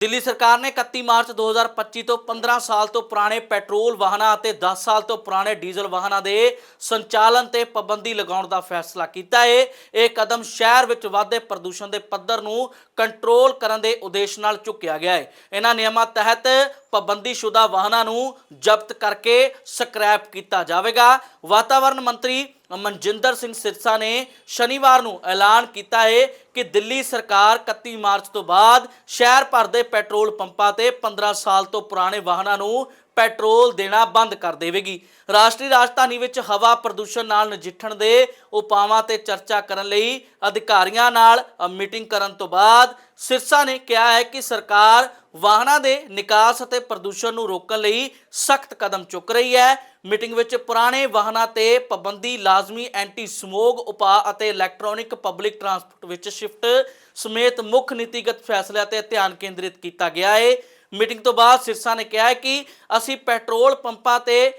ਦਿੱਲੀ ਸਰਕਾਰ ਨੇ 31 ਮਾਰਚ 2025 ਤੋਂ 15 ਸਾਲ ਤੋਂ ਪੁਰਾਣੇ ਪੈਟਰੋਲ ਵਾਹਨਾਂ ਅਤੇ 10 ਸਾਲ ਤੋਂ ਪੁਰਾਣੇ ਡੀਜ਼ਲ ਵਾਹਨਾਂ ਦੇ ਸੰਚਾਲਨ ਤੇ ਪਾਬੰਦੀ ਲਗਾਉਣ ਦਾ ਫੈਸਲਾ ਕੀਤਾ ਹੈ ਇਹ ਕਦਮ ਸ਼ਹਿਰ ਵਿੱਚ ਵਾਧੇ ਪ੍ਰਦੂਸ਼ਣ ਦੇ ਪੱਧਰ ਨੂੰ ਕੰਟਰੋਲ ਕਰਨ ਦੇ ਉਦੇਸ਼ ਨਾਲ ਚੁੱਕਿਆ ਗਿਆ ਹੈ ਇਹਨਾਂ ਨਿਯਮਾਂ ਤਹਿਤ ਪਾਬੰਦੀਸ਼ੁਦਾ ਵਾਹਨਾਂ ਨੂੰ ਜ਼ਬਤ ਕਰਕੇ ਸਕ੍ਰੈਪ ਕੀਤਾ ਜਾਵੇਗਾ। ਵਾਤਾਵਰਣ ਮੰਤਰੀ ਮਨਜਿੰਦਰ ਸਿੰਘ ਸਿਰਸਾ ਨੇ ਸ਼ਨੀਵਾਰ ਨੂੰ ਐਲਾਨ ਕੀਤਾ ਹੈ ਕਿ ਦਿੱਲੀ ਸਰਕਾਰ 31 ਮਾਰਚ ਤੋਂ ਬਾਅਦ ਸ਼ਹਿਰ ਭਰ ਦੇ ਪੈਟਰੋਲ ਪੰਪਾਂ ਤੇ 15 ਸਾਲ ਤੋਂ ਪੁਰਾਣੇ ਵਾਹਨਾਂ ਨੂੰ ਪੈਟਰੋਲ ਦੇਣਾ ਬੰਦ ਕਰ ਦੇਵੇਗੀ। ਰਾਸ਼ਟਰੀ ਰਾਜਧਾਨੀ ਵਿੱਚ ਹਵਾ ਪ੍ਰਦੂਸ਼ਣ ਨਾਲ ਨਜਿੱਠਣ ਦੇ ਉਪਾਵਾਂ ਤੇ ਚਰਚਾ ਕਰਨ ਲਈ ਅਧਿਕਾਰੀਆਂ ਨਾਲ ਮੀਟਿੰਗ ਕਰਨ ਤੋਂ ਬਾਅਦ ਸਿਰਸਾ ਨੇ ਕਿਹਾ ਹੈ ਕਿ ਸਰਕਾਰ ਵਾਹਨਾਂ ਦੇ ਨਿਕਾਸ ਅਤੇ ਪ੍ਰਦੂਸ਼ਣ ਨੂੰ ਰੋਕਣ ਲਈ ਸਖਤ ਕਦਮ ਚੁੱਕ ਰਹੀ ਹੈ। ਮੀਟਿੰਗ ਵਿੱਚ ਪੁਰਾਣੇ ਵਾਹਨਾਂ ਤੇ ਪਾਬੰਦੀ ਲਾਜ਼ਮੀ ਐਂਟੀ ਸਮੋਗ ਉਪਾਅ ਅਤੇ ਇਲੈਕਟ੍ਰੋਨਿਕ ਪਬਲਿਕ ਟਰਾਂਸਪੋਰਟ ਵਿੱਚ ਸ਼ਿਫਟ ਸਮੇਤ ਮੁੱਖ ਨੀਤੀਗਤ ਫੈਸਲਿਆਂ ਤੇ ਧਿਆਨ ਕੇਂਦਰਿਤ ਕੀਤਾ ਗਿਆ ਹੈ। ਮੀਟਿੰਗ ਤੋਂ ਬਾਅਦ ਸਿਰਸਾ ਨੇ ਕਿਹਾ ਕਿ ਅਸੀਂ ਪੈਟਰੋਲ ਪੰਪਾਂ ਤੇ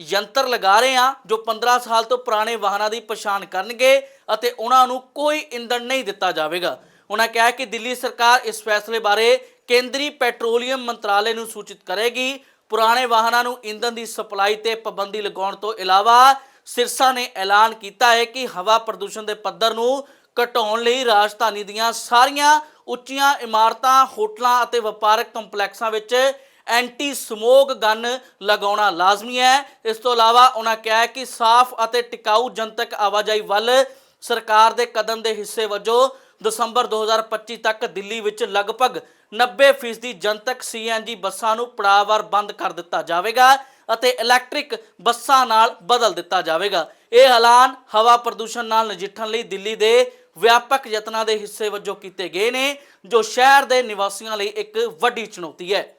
ਯੰਤਰ ਲਗਾ ਰਹੇ ਹਾਂ, ਜੋ 15 ਸਾਲ ਤੋਂ ਪੁਰਾਣੇ ਵਾਹਨਾਂ ਦੀ ਪਛਾਣ ਕਰਨਗੇ ਅਤੇ ਉਹਨਾਂ ਨੂੰ ਕੋਈ ਇੰਧਨ ਨਹੀਂ ਦਿੱਤਾ ਜਾਵੇਗਾ। ਉਹਨਾਂ ਕਿਹਾ ਕਿ ਦਿੱਲੀ ਸਰਕਾਰ ਇਸ ਫੈਸਲੇ ਬਾਰੇ ਕੇਂਦਰੀ ਪੈਟਰੋਲੀਅਮ ਮੰਤਰਾਲੇ ਨੂੰ ਸੂਚਿਤ ਕਰੇਗੀ। ਪੁਰਾਣੇ ਵਾਹਨਾਂ ਨੂੰ ਇੰਧਨ ਦੀ ਸਪਲਾਈ ਤੇ ਪਾਬੰਦੀ ਲਗਾਉਣ ਤੋਂ ਇਲਾਵਾ ਸਿਰਸਾ ਨੇ ਐਲਾਨ ਕੀਤਾ ਹੈ ਕਿ ਹਵਾ ਪ੍ਰਦੂਸ਼ਣ ਦੇ ਪੱਧਰ ਨੂੰ ਘਟਾਉਣ ਲਈ ਰਾਜਧਾਨੀ ਦੀਆਂ ਸਾਰੀਆਂ ਉੱਚੀਆਂ ਇਮਾਰਤਾਂ, ਹੋਟਲਾਂ ਅਤੇ ਵਪਾਰਕ ਕੰਪਲੈਕਸਾਂ ਵਿੱਚ ਐਂਟੀ ਸਮੋਗ ਗਨ ਲਗਾਉਣਾ ਲਾਜ਼ਮੀ ਹੈ। ਇਸ ਤੋਂ ਇਲਾਵਾ ਉਹਨਾਂ ਕਿਹਾ ਕਿ ਸਾਫ਼ ਅਤੇ ਟਿਕਾਊ ਜਨਤਕ ਆਵਾਜਾਈ ਵੱਲ ਸਰਕਾਰ ਦੇ ਕਦਮ ਦੇ ਹਿੱਸੇ ਵਜੋਂ ਦਸੰਬਰ 2025 ਤੱਕ ਦਿੱਲੀ ਵਿੱਚ ਲਗਭਗ 90% ਦੀ ਜਨਤਕ ਸੀਐਨਜੀ ਬੱਸਾਂ ਨੂੰ ਪੜਾਅਵਾਰ ਬੰਦ ਕਰ ਦਿੱਤਾ ਜਾਵੇਗਾ। ਅਤੇ ਇਲੈਕਟ੍ਰਿਕ ਬੱਸਾਂ ਨਾਲ ਬਦਲ ਦਿੱਤਾ ਜਾਵੇਗਾ। ਇਹ ਐਲਾਨ ਹਵਾ ਪ੍ਰਦੂਸ਼ਣ ਨਾਲ ਨਜਿੱਠਣ ਲਈ ਦਿੱਲੀ ਦੇ ਵਿਆਪਕ ਯਤਨਾਂ ਦੇ ਹਿੱਸੇ ਵਜੋਂ ਕੀਤੇ ਗਏ ਨੇ, ਜੋ ਸ਼ਹਿਰ ਦੇ ਨਿਵਾਸੀਆਂ ਲਈ ਇੱਕ ਵੱਡੀ ਚੁਣੌਤੀ ਹੈ।